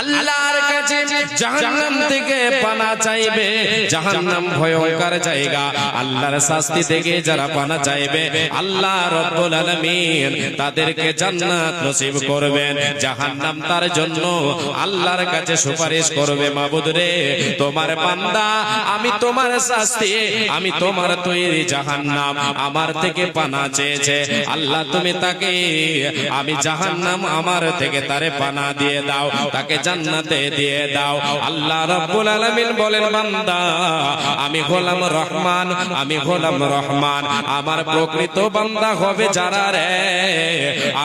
আল্লাহর কাছে জাহান্নাম থেকে পানা চাইবে। জাহান্নাম ভয়ঙ্কর জায়গা। আল্লাহর শাস্তি থেকে যারা পানা চাইবে, আল্লাহ রব্বুল আলামিন তাদেরকে জান্নাত নসিব করবেন। জাহান্নাম তার জন্য আল্লাহর কাছে সুপারিশ করবে, মাবুদ রে। তোমার বান্দা, আমি তোমার শাস্তি, আমি তোমার তৈরি জাহান্নাম আমার থেকে পানা চেয়েছে। আল্লাহ তুমি তাকে, আমি জাহান্নাম আমার থেকে তারে পানা দিয়ে দাও। তাকে জান্নাতে দিয়ে দাও। আল্লাহ রাব্বুল আলামিন বলেন, বান্দা, আমি গোলাম রহমান, আমি গোলাম রহমান। আমার প্রকৃত বান্দা হবে যারা রে,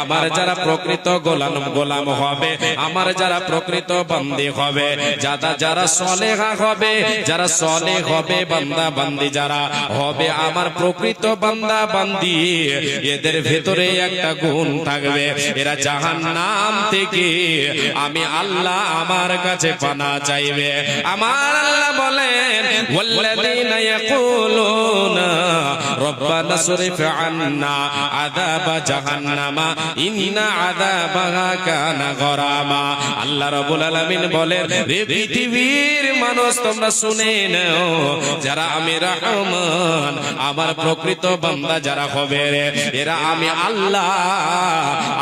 আমার যারা প্রকৃত গোলাম গোলাম হবে, আমার যারা প্রকৃত বান্দি হবে। যারা যারা সলেহা হবে, যারা সলে হবে, বান্দা বান্দি যারা হবে, আমার প্রকৃত বান্দা বান্দি। এদের ভেতরে একটা গুণ থাকবে, এরা জাহান্নাম থেকে আমি আল্লাহ আমার কাছে পানা চাইবে। আমার আল্লাহ বলেন ওয়াল্লাযীনা ইয়াকুলুনা রে পৃথিবীর মানুষ, তোমরা শুনে নাও, যারা আমি রহমান, আমার প্রকৃত বান্দা যারা হবে এরা আমি আল্লাহ,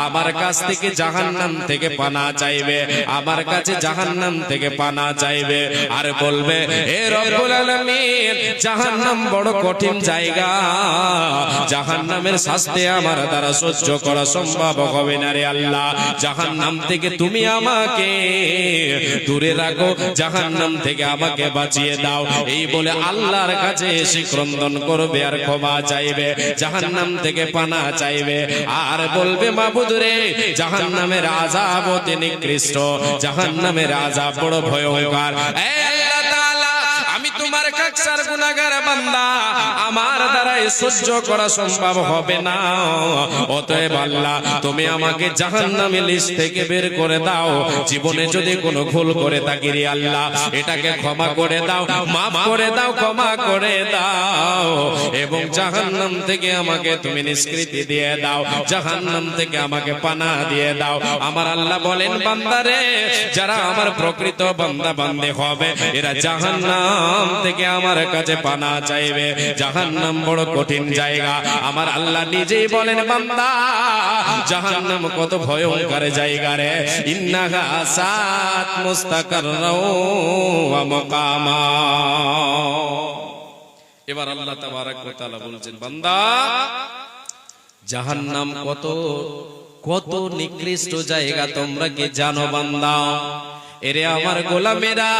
আমার কাছ থেকে জাহান্নাম থেকে পানা চাইবে, আমার কাছে জাহান্নাম থেকে পানা চাইবে। আর বলবে, হে রব্বুল আলামিন, জাহান্নাম বড় কঠিন জায়গা জাহান্নামের শাস্তি আমার দ্বারা সহ্য করা সম্ভব হবে না রে আল্লাহ। জাহান্নাম থেকে তুমি আমাকে দূরে রাখো, জাহান্নাম থেকে আমাকে বাঁচিয়ে দাও। এই বলে আল্লাহর কাছে এসে ক্রন্দন করবে আর ক্ষমা চাইবে, জাহান্নাম থেকে পানা চাইবে। আর বলবে, মাবুদ রে, জাহান্নামের আযাব অতি নিকৃষ্ট, জাহান্নামের আযাব বড় ভয়ঙ্কর। তোমার কাকসার গুনাহগার বান্দা, আমার দ্বারা এ সহ্য করা সম্ভব হবে না। অতএব আল্লাহ, তুমি আমাকে জাহান্নামের লিস্ট থেকে বের করে দাও। জীবনে যদি কোনো ভুল করে থাকি রে আল্লাহ, এটাকে ক্ষমা করে দাও, মাফ করে দাও, ক্ষমা করে দাও। এবং জাহান্নাম থেকে আমাকে তুমি নিষ্কৃতি দিয়ে দাও, জাহান্নাম থেকে আমাকে পানা দিয়ে দাও। আমার আল্লাহ বলেন বান্দারে যারা আমার প্রকৃত বান্দা বান্দে হবে, এরা জাহান্নাম থেকে আমার কাছে পানা চাইবে। জাহান্নাম বড় কঠিন জায়গা। আমার আল্লাহ নিজেই বলেন, বান্দা, জাহান্নাম কত ভয়ঙ্কর জায়গা রে। ইন্নাহা সাত মুস্তাকাররাও ওয়া মাকামা। এবার আল্লাহ তাবারাক ওয়া তাআলা বলছেন, বান্দা, জাহান্নাম কত কত নিকৃষ্ট জায়গা তোমরা কি জানো, বান্দা? এরে আমার গোলামেরা,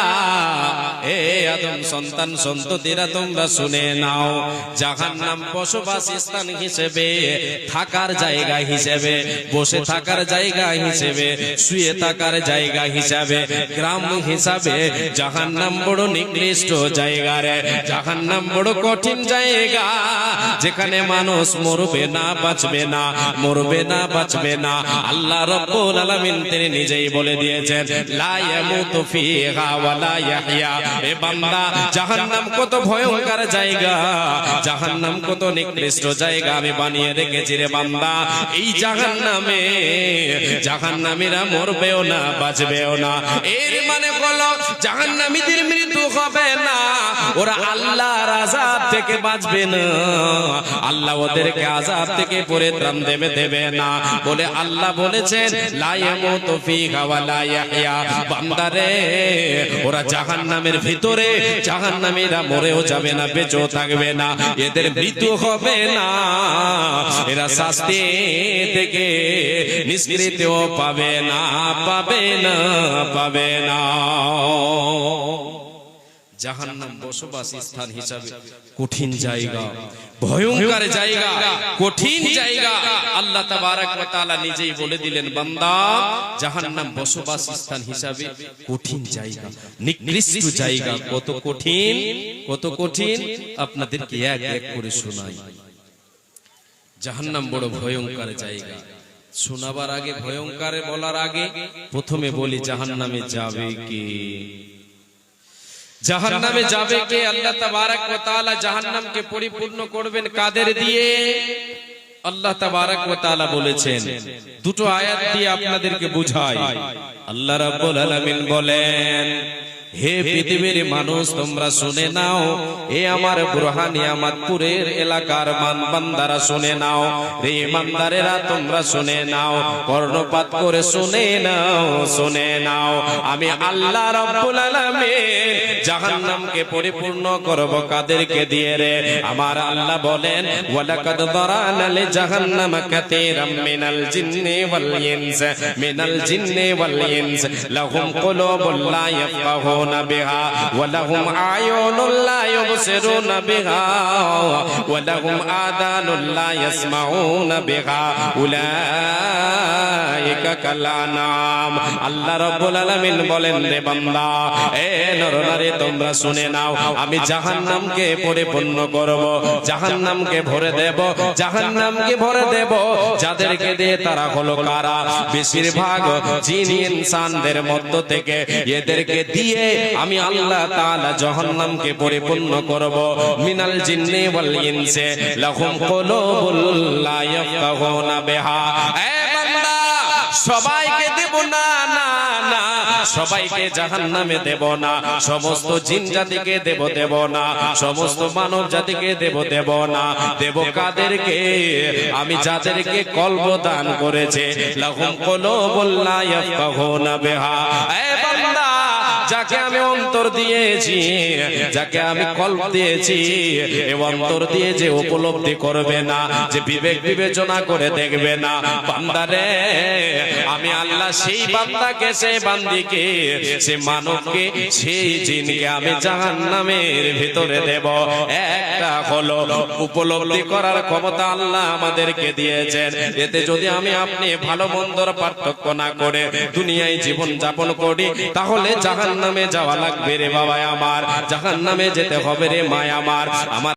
এ আদম সন্তান সন্ততিরা, তোমরা শুনে নাও, জাহান্নাম বসবাস স্থান হিসেবে, থাকার জায়গা হিসেবে, বসে থাকার জায়গা হিসেবে, শুয়ে থাকার জায়গা হিসাবে, গ্রাম হিসাবে, জাহান্নাম বড় নিকৃষ্ট জায়গা রে, জাহান্নাম বড় কঠিন জায়গা, যেখানে মানুষ মরবে না, বাঁচবে না, মরবে না, বাঁচবে না। আল্লাহ রব্বুল আলামিন তিনি নিজেই বলে দিয়েছেন, লা এ বান্দা, জাহান্নাম কত ভয়ঙ্কর জায়গা, জাহান্নাম কত নিকৃষ্ট জায়গা আমি বানিয়ে রেখেছি রে বান্দা। এই জাহান্নামে, জাহান্নামীরা মরবেও না, বাঁচবেও না। এর মানে বলো জাহান্নামীদের মৃত্যু হবে না। ওরা আল্লাহর আযাব থেকে বাঁচবে না। আল্লাহ ওদেরকে আযাব থেকে পরিত্রাণ দেবে দেবে না। বলে আল্লাহ বলেছেন, লা ইয়ামুতু ওয়া লা ইয়াহইয়া। বান্দারে, ওরা জাহান্নামের ভিতরে, জাহান্নামীরা মরেও যাবে না, বেঁচেও থাকবে না। এদের মৃত্যু হবে না। এরা শাস্তি থেকে নিষ্কৃতিও পাবে না পাবে না পাবে না। জাহান্নাম বসবাস স্থান হিসাবে কঠিন জায়গা ভয়ঙ্কর জায়গা কঠিন জায়গা। আল্লাহ তাবারাক ওয়া তাআলা নিজেই বলে দিলেন বান্দা জাহান্নাম বসবাস স্থান হিসাবে কঠিন জায়গা। নিকৃষ্ট জায়গা কত কঠিন কত কঠিন আপনাদেরকে এক এক করে শোনাই। জাহান্নাম বড় ভয়ঙ্কর জায়গা। শোনাবার আগে ভয়ঙ্কর বলার আগে প্রথমে বলি জাহান্নামে যাবে কে? জাহান্নামে যাবে কে? আল্লাহ তাবারাক ওয়া তাআলা জাহান্নামকে পরিপূর্ণ করবেন কাদের দিয়ে? আল্লাহ তাবারাক ওয়া তাআলা বলেছেন। দুটো আয়াত দিয়ে আপনাদেরকে বুঝাই। আল্লাহ রাব্বুল আলামিন বলেন হে পৃথিবীর মানুষ, তোমরা শুনে নাও। এ আমার বুরহানি আমাদপুরের এলাকার মানবান্দারা শুনে নাও। রে ইমানদারেরা, তোমরা শুনে নাও। কর্ণপাত করে শুনে নাও শুনে নাও। আমি আল্লাহ রাব্বুল জাহান্নামকে পরিপূর্ণ করব কাদেরকে দিয়ে রে। আমার আল্লাহ বলেন জাহান্নাম কাতীরাম মিনাল জিন্নি ওয়াল আয়ুনুন লা ইউবসিরুনা বিহা ওয়া লাহুম আদানুন লা ইয়াসমাউনা বিহা উলাইকা কাল আনাম আল্লাহ রাব্বুল আলামিন বলেন রে বান্দা এ তোমরা শুনে নাও আমি জাহান্নামকে পরিপূর্ণ করব, জাহান্নামকে ভরে দেব, জাহান্নামকে ভরে দেব। যাদেরকে দিয়ে তারা হলো কারা? বেশিরভাগ জিন ইনসানদের মধ্য থেকে এদেরকে দিয়ে আমি আল্লাহ তাআলা জাহান্নামকে পরিপূর্ণ করব। মিনাল জিন্নি ওয়াল ইনসি, লাহুম কুলুবুল লা ইয়াফকাহুনা বিহা। এ বান্দা, সবাইকে দেব না না না। সবাইকে জাহান নামে দেব না। সমস্ত জিন জাতিকে দেব দেব না। সমস্ত মানব জাতিকে দেব দেব না। দেব কাদেরকে? আমি যাদেরকে কল্প দান করেছে, লাহুম কলবুল লা ইয়াফকাহুনা বিহা। এ বান্দা যাকে আমি অন্তর দিয়েছি, যাকে আমি কল্প দিয়েছি, এ অন্তর দিয়ে যে উপলব্ধি করবে না, যে বিবেক বিবেচনা করে দেখবে না বান্দারে আমি আল্লাহ সেই বান্দাকে সে বান্দিকে সে মানবকে, সেই জিনকে আমি জাহান নামের ভিতরে দেব। একটা হলো উপলব্ধি করার ক্ষমতা আল্লাহ আমাদেরকে দিয়েছেন। এতে যদি আমি আপনি ভালো মন্দর পার্থক্য না করে দুনিয়ায় জীবন যাপন করি, তাহলে জাহান নামে যাওয়া লাগবে রে বাবা আমার। জাহান নামে যেতে হবে রে মায়া আমার। আমার